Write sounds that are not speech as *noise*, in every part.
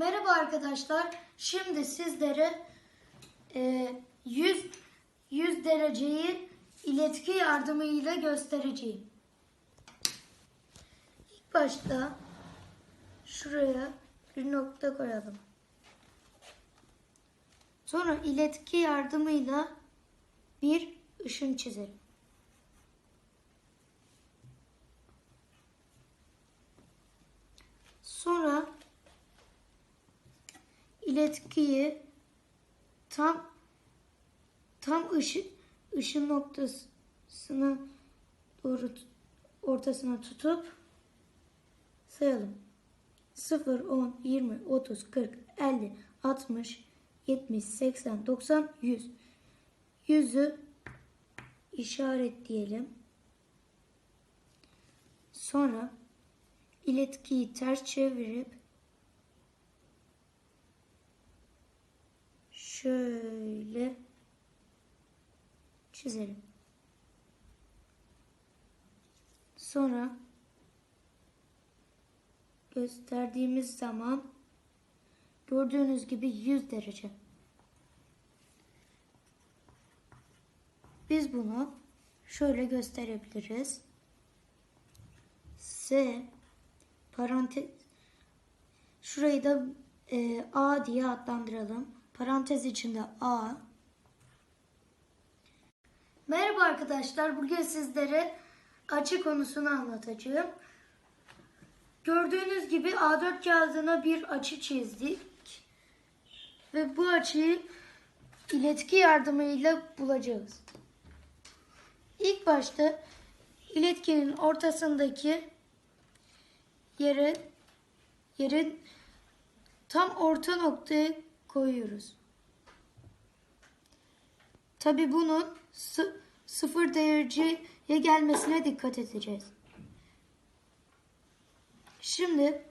Merhaba arkadaşlar. Şimdi sizlere e, 100 100 dereceyi iletki yardımıyla göstereceğim. İlk başta şuraya bir nokta koyalım. Sonra iletki yardımıyla bir ışın çizelim. Sonra iletkiyi tam tam ışın ışın noktasına doğru ortasına tutup sayalım. 0, 10, 20, 30, 40, 50, 60, 70, 80, 90, 100. Yüzü işaretleyelim. Sonra iletkiyi ters çevirip şöyle çizelim. Sonra gösterdiğimiz zaman gördüğünüz gibi 100 derece. Biz bunu şöyle gösterebiliriz. S parantez şurayı da e, A diye adlandıralım. Parantez içinde A. Merhaba arkadaşlar. Bugün sizlere açı konusunu anlatacağım. Gördüğünüz gibi A4 kağıdına bir açı çizdik. Ve bu açıyı iletki yardımıyla bulacağız. İlk başta iletkinin ortasındaki yere yerin tam orta noktaya koyuyoruz. Tabi bunun sı- sıfır dereceye gelmesine dikkat edeceğiz. Şimdi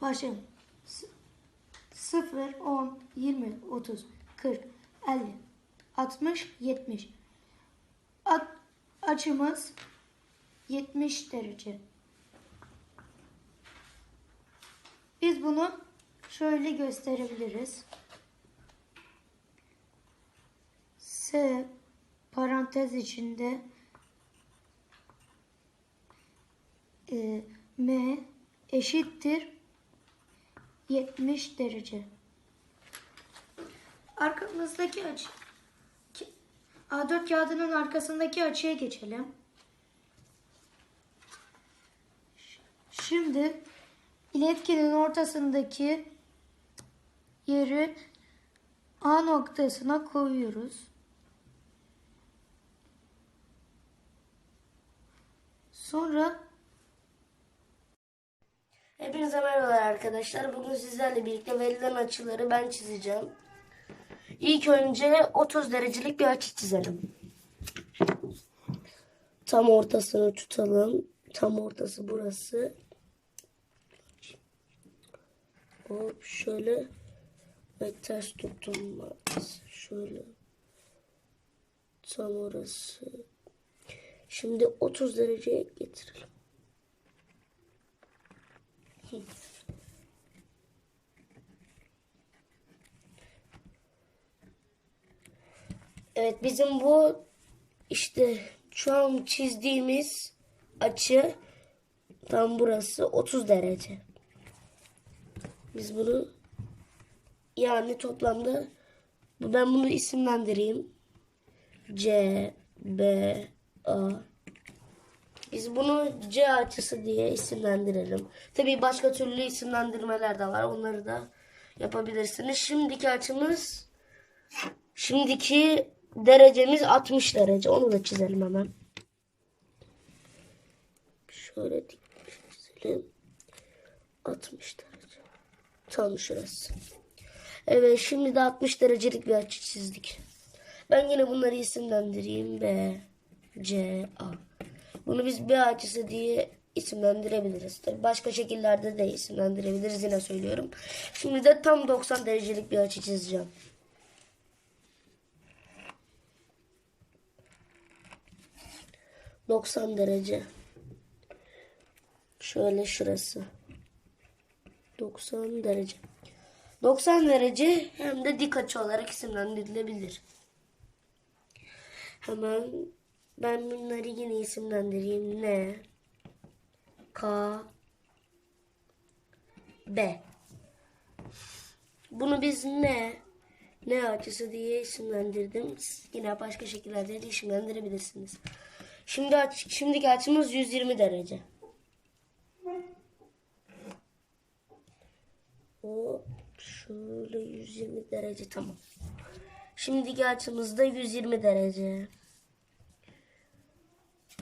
başlayalım. S- 0, 10, 20, 30, 40, 50, 60, 70. A- açımız 70 derece. Biz bunu şöyle gösterebiliriz. S parantez içinde e, M eşittir 70 derece. Arkamızdaki açı ki- A4 kağıdının arkasındaki açıya geçelim. Şimdi iletkinin ortasındaki yeri A noktasına koyuyoruz. Sonra Hepinize merhabalar arkadaşlar. Bugün sizlerle birlikte verilen açıları ben çizeceğim. İlk önce 30 derecelik bir açı çizelim. Tam ortasını tutalım. Tam ortası burası. Hop şöyle ve ters tuttum. Şöyle. Tam orası. Şimdi 30 dereceye getirelim. Evet bizim bu işte şu an çizdiğimiz açı tam burası 30 derece. Biz bunu yani toplamda ben bunu isimlendireyim. C B A biz bunu C açısı diye isimlendirelim. Tabii başka türlü isimlendirmeler de var. Onları da yapabilirsiniz. Şimdiki açımız şimdiki derecemiz 60 derece. Onu da çizelim hemen. Şöyle dik çizelim. 60 derece. Tam şurası. Evet şimdi de 60 derecelik bir açı çizdik. Ben yine bunları isimlendireyim. B, C, A. Bunu biz B açısı diye isimlendirebiliriz. Tabii başka şekillerde de isimlendirebiliriz yine söylüyorum. Şimdi de tam 90 derecelik bir açı çizeceğim. Doksan derece. Şöyle şurası. 90 derece. 90 derece hem de dik açı olarak isimlendirilebilir. Hemen ben bunları yine isimlendireyim. N K B Bunu biz ne ne açısı diye isimlendirdim. Siz yine başka şekillerde de isimlendirebilirsiniz. Şimdi aç, şimdiki açımız 120 derece. Hop şöyle 120 derece tamam. Şimdiki açımız da 120 derece.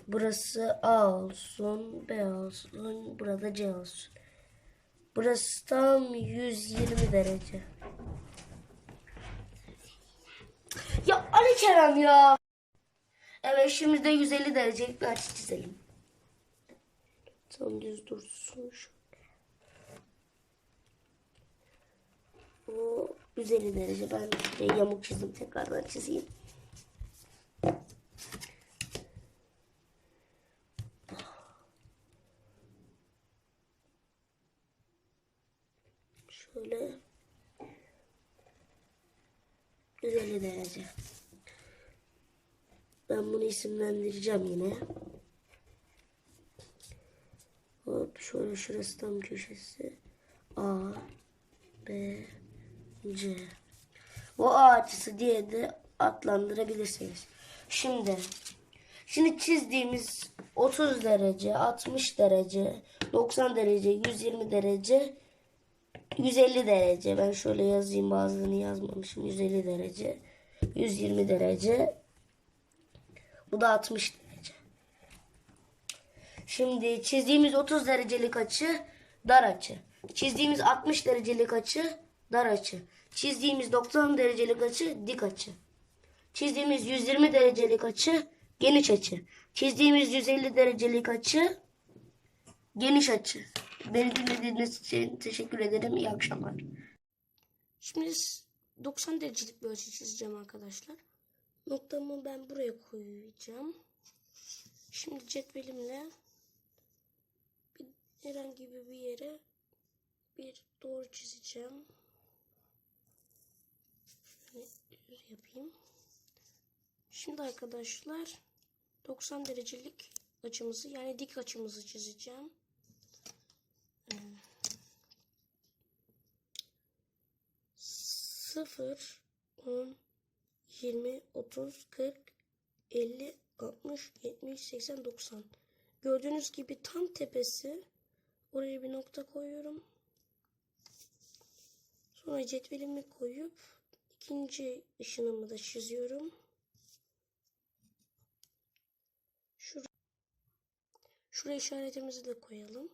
Burası A olsun, B olsun, burada C olsun. Burası tam 120 derece. Ya Ali Kerem ya. Evet şimdi de 150 derecelik bir açı çizelim. Tam düz dursun şöyle. O 150 derece. Ben şuraya yamuk çizdim. Tekrardan çizeyim. Şöyle 150 derece. Ben bunu isimlendireceğim yine. Hop şöyle şurası tam köşesi. A B C. Bu A açısı diye de adlandırabilirsiniz. Şimdi şimdi çizdiğimiz 30 derece, 60 derece, 90 derece, 120 derece, 150 derece. Ben şöyle yazayım bazılarını yazmamışım. 150 derece, 120 derece. Bu da 60 derece. Şimdi çizdiğimiz 30 derecelik açı dar açı. Çizdiğimiz 60 derecelik açı dar açı. Çizdiğimiz 90 derecelik açı dik açı. Çizdiğimiz 120 derecelik açı geniş açı. Çizdiğimiz 150 derecelik açı geniş açı. Beni dinlediğiniz için teşekkür ederim. İyi akşamlar. Şimdi 90 derecelik bir açı çizeceğim arkadaşlar. Noktamı ben buraya koyacağım. Şimdi cetvelimle herhangi bir yere bir doğru çizeceğim. Şöyle yapayım. Şimdi arkadaşlar 90 derecelik açımızı yani dik açımızı çizeceğim. 0, 10, 20, 30, 40, 50, 60, 70, 80, 90. Gördüğünüz gibi tam tepesi. Oraya bir nokta koyuyorum. Sonra cetvelimi koyup ikinci ışınımı da çiziyorum. Şur Şuraya işaretimizi de koyalım.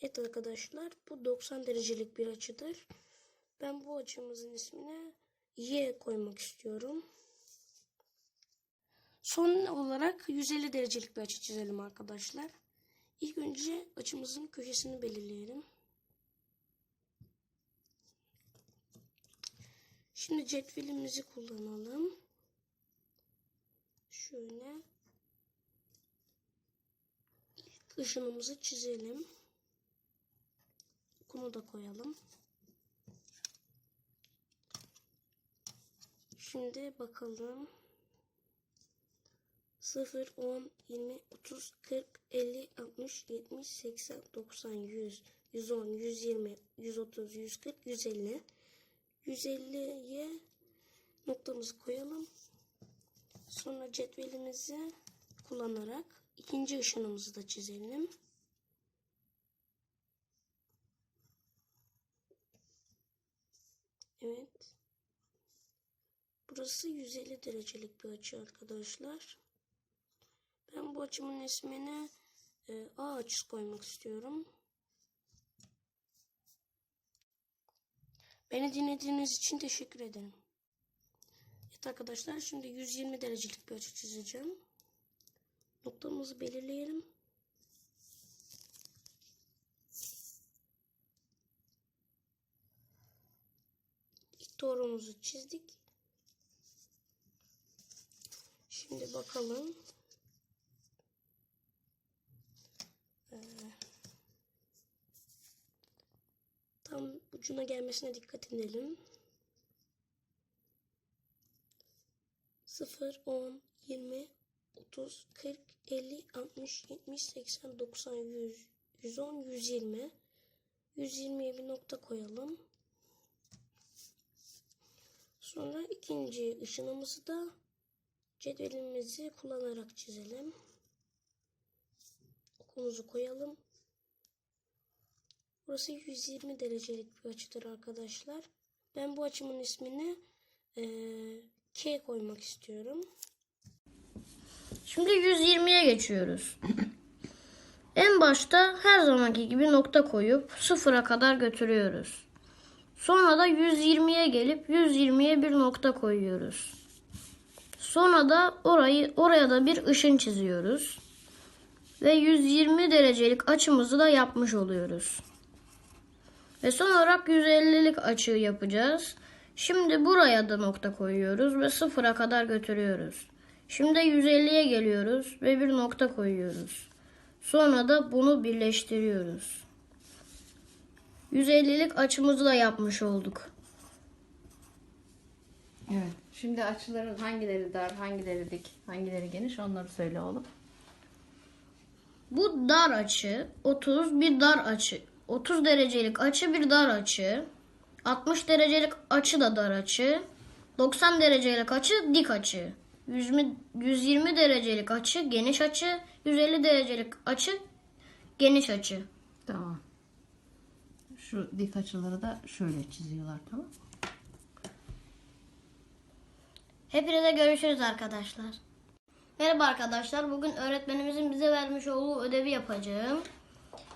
Evet arkadaşlar bu 90 derecelik bir açıdır. Ben bu açımızın ismine Y koymak istiyorum. Son olarak 150 derecelik bir açı çizelim arkadaşlar. İlk önce açımızın köşesini belirleyelim. Şimdi cetvelimizi kullanalım. Şöyle ilk ışınımızı çizelim. Bunu da koyalım. Şimdi bakalım. 0, 10, 20, 30, 40, 50, 60, 70, 80, 90, 100, 110, 120, 130, 140, 150. 150'ye noktamızı koyalım. Sonra cetvelimizi kullanarak ikinci ışınımızı da çizelim. Evet. Burası 150 derecelik bir açı arkadaşlar. Ben bu açımın ismine e, A açısı koymak istiyorum. Beni dinlediğiniz için teşekkür ederim. Evet arkadaşlar şimdi 120 derecelik bir açı çizeceğim. Noktamızı belirleyelim. İlk doğrumuzu çizdik. Şimdi bakalım. Ee, tam ucuna gelmesine dikkat edelim. 0, 10, 20, 30, 40, 50, 60, 70, 80, 90, 100, 110, 120. 120'ye bir nokta koyalım. Sonra ikinci ışınımızı da cetvelimizi kullanarak çizelim. Okumuzu koyalım. Burası 120 derecelik bir açıdır arkadaşlar. Ben bu açımın ismini eee, K koymak istiyorum. Şimdi 120'ye geçiyoruz. *clears throat* En başta her zamanki gibi nokta koyup sıfıra kadar götürüyoruz. Sonra da 120'ye gelip 120'ye bir nokta koyuyoruz. Sonra da orayı oraya da bir ışın çiziyoruz. Ve 120 derecelik açımızı da yapmış oluyoruz. Ve son olarak 150'lik açı yapacağız. Şimdi buraya da nokta koyuyoruz ve sıfıra kadar götürüyoruz. Şimdi 150'ye geliyoruz ve bir nokta koyuyoruz. Sonra da bunu birleştiriyoruz. 150'lik açımızı da yapmış olduk. Evet. Şimdi açıların hangileri dar, hangileri dik, hangileri geniş onları söyle oğlum. Bu dar açı 30 bir dar açı. 30 derecelik açı bir dar açı. 60 derecelik açı da dar açı. 90 derecelik açı dik açı. 120, 120 derecelik açı geniş açı. 150 derecelik açı geniş açı. Tamam. Şu dik açıları da şöyle çiziyorlar tamam mı? Hepinize görüşürüz arkadaşlar. Merhaba arkadaşlar. Bugün öğretmenimizin bize vermiş olduğu ödevi yapacağım.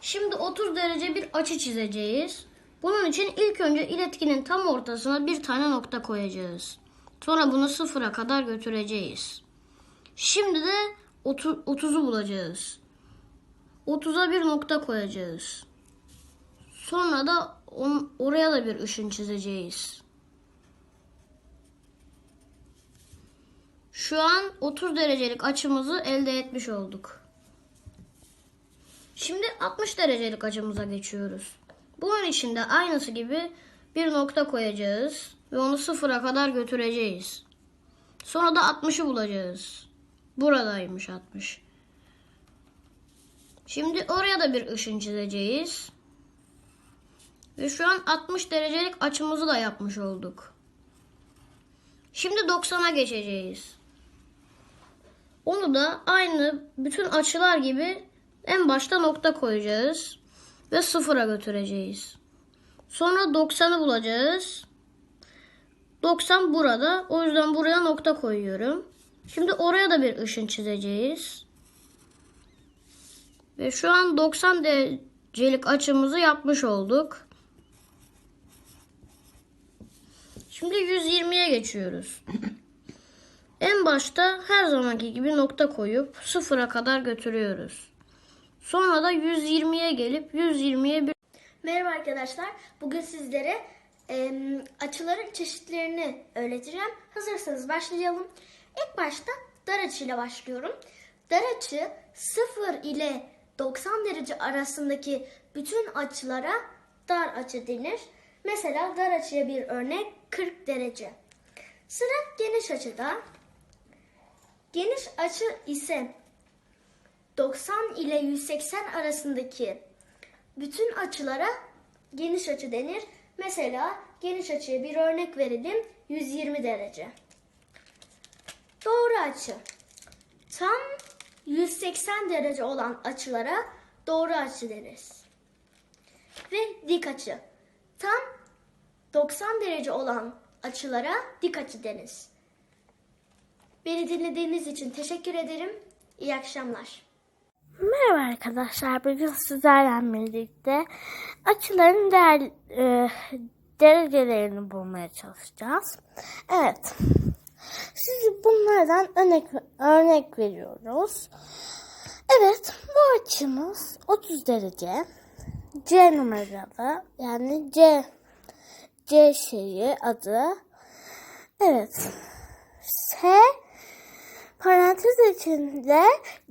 Şimdi 30 derece bir açı çizeceğiz. Bunun için ilk önce iletkinin tam ortasına bir tane nokta koyacağız. Sonra bunu sıfıra kadar götüreceğiz. Şimdi de 30 30'u bulacağız. 30'a bir nokta koyacağız. Sonra da oraya da bir ışın çizeceğiz. Şu an 30 derecelik açımızı elde etmiş olduk. Şimdi 60 derecelik açımıza geçiyoruz. Bunun için de aynısı gibi bir nokta koyacağız ve onu sıfıra kadar götüreceğiz. Sonra da 60'ı bulacağız. Buradaymış 60. Şimdi oraya da bir ışın çizeceğiz. Ve şu an 60 derecelik açımızı da yapmış olduk. Şimdi 90'a geçeceğiz. Onu da aynı bütün açılar gibi en başta nokta koyacağız ve sıfıra götüreceğiz. Sonra 90'ı bulacağız. 90 burada. O yüzden buraya nokta koyuyorum. Şimdi oraya da bir ışın çizeceğiz. Ve şu an 90 derecelik açımızı yapmış olduk. Şimdi 120'ye geçiyoruz. En başta her zamanki gibi nokta koyup sıfıra kadar götürüyoruz. Sonra da 120'ye gelip 120'ye bir Merhaba arkadaşlar. Bugün sizlere em, açıların çeşitlerini öğreteceğim. Hazırsanız başlayalım. İlk başta dar açıyla başlıyorum. Dar açı 0 ile 90 derece arasındaki bütün açılara dar açı denir. Mesela dar açıya bir örnek 40 derece. Sıra geniş açıda. Geniş açı ise 90 ile 180 arasındaki bütün açılara geniş açı denir. Mesela geniş açıya bir örnek verelim. 120 derece. Doğru açı. Tam 180 derece olan açılara doğru açı deriz. Ve dik açı. Tam 90 derece olan açılara dik açı deriz. Beni dinlediğiniz için teşekkür ederim. İyi akşamlar. Merhaba arkadaşlar. Bugün sizlerle birlikte açıların değer, e, derecelerini bulmaya çalışacağız. Evet. Size bunlardan örnek, örnek veriyoruz. Evet. Bu açımız 30 derece. C numaralı. Yani C C şeyi adı. Evet. S Parantez içinde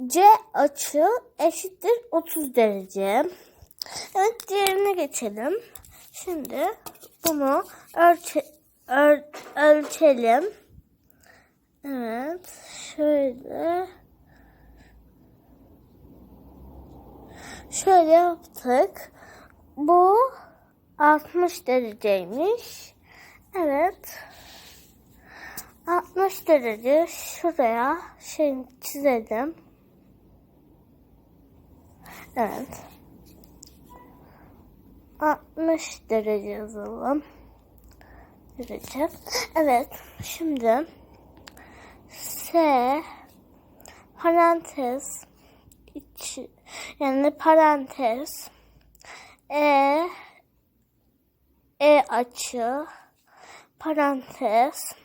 C açı eşittir 30 derece. Evet diğerine geçelim. Şimdi bunu ölçe, öl- ölçelim. Evet. Şöyle. Şöyle yaptık. Bu 60 dereceymiş. Evet. 60 derece şuraya şey çizelim. Evet. 60 derece yazalım. Derece. Evet. Şimdi S parantez içi yani parantez E E açı parantez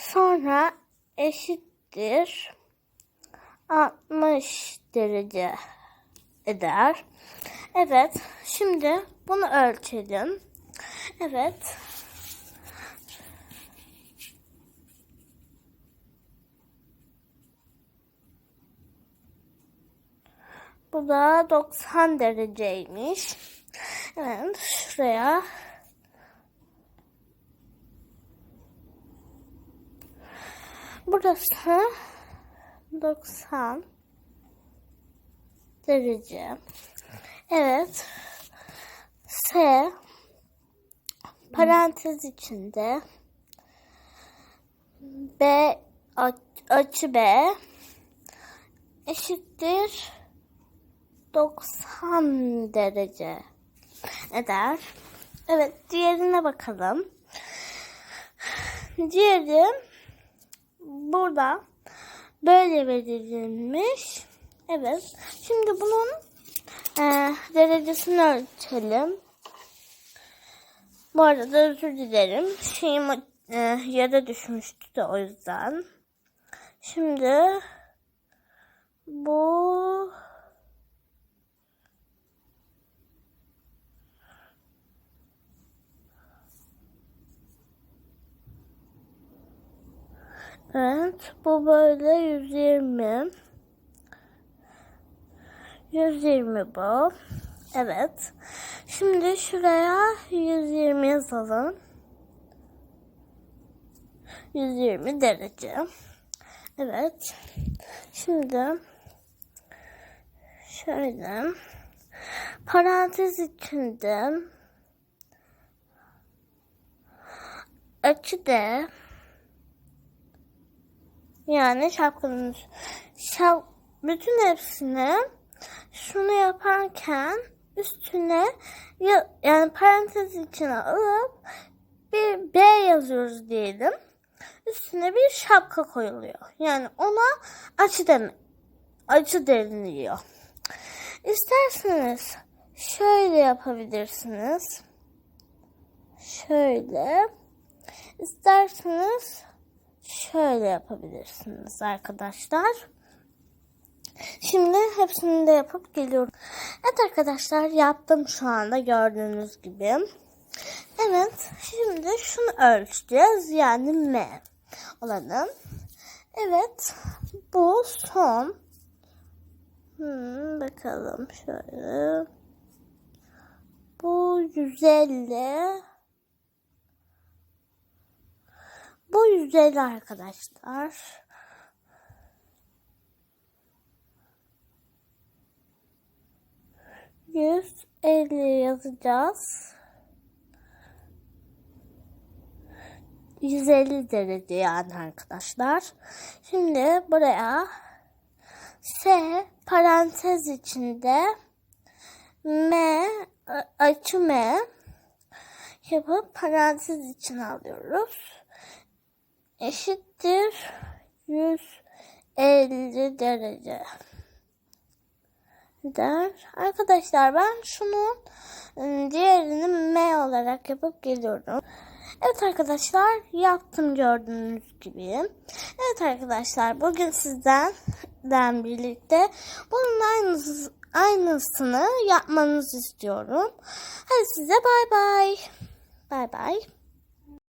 sonra eşittir 60 derece eder. Evet. Şimdi bunu ölçelim. Evet. Bu da 90 dereceymiş. Evet. Şuraya Burası 90 derece. Evet. S parantez içinde B aç- açı B eşittir 90 derece eder. Evet, diğerine bakalım. Diğeri burada böyle verilmiş. Evet. Şimdi bunun e, derecesini ölçelim. Bu arada özür dilerim. Şeyim e, yere düşmüştü de o yüzden. Şimdi bu Evet, bu böyle 120. 120 bu. Evet. Şimdi şuraya 120 yazalım. 120 derece. Evet. Şimdi şöyle parantez içinde açı D yani şapkanın şap, bütün hepsini şunu yaparken üstüne ya, yani parantez içine alıp bir B yazıyoruz diyelim. Üstüne bir şapka koyuluyor. Yani ona açı demek. Açı deniliyor. İsterseniz şöyle yapabilirsiniz. Şöyle. İsterseniz şöyle yapabilirsiniz arkadaşlar. Şimdi hepsini de yapıp geliyorum. Evet arkadaşlar yaptım şu anda gördüğünüz gibi. Evet şimdi şunu ölçeceğiz yani M olanı. Evet bu son. Hmm, bakalım şöyle. Bu 150. Bu 150 arkadaşlar. Yüz elli yazacağız. 150 derece yani arkadaşlar. Şimdi buraya S parantez içinde M açı M yapıp parantez içine alıyoruz. Eşittir 150 derece der. Arkadaşlar ben şunu ıı, diğerini M olarak yapıp geliyorum. Evet arkadaşlar yaptım gördüğünüz gibi. Evet arkadaşlar bugün sizden den birlikte bunun aynısı, aynısını yapmanızı istiyorum. Hadi size bay bay. Bay bay.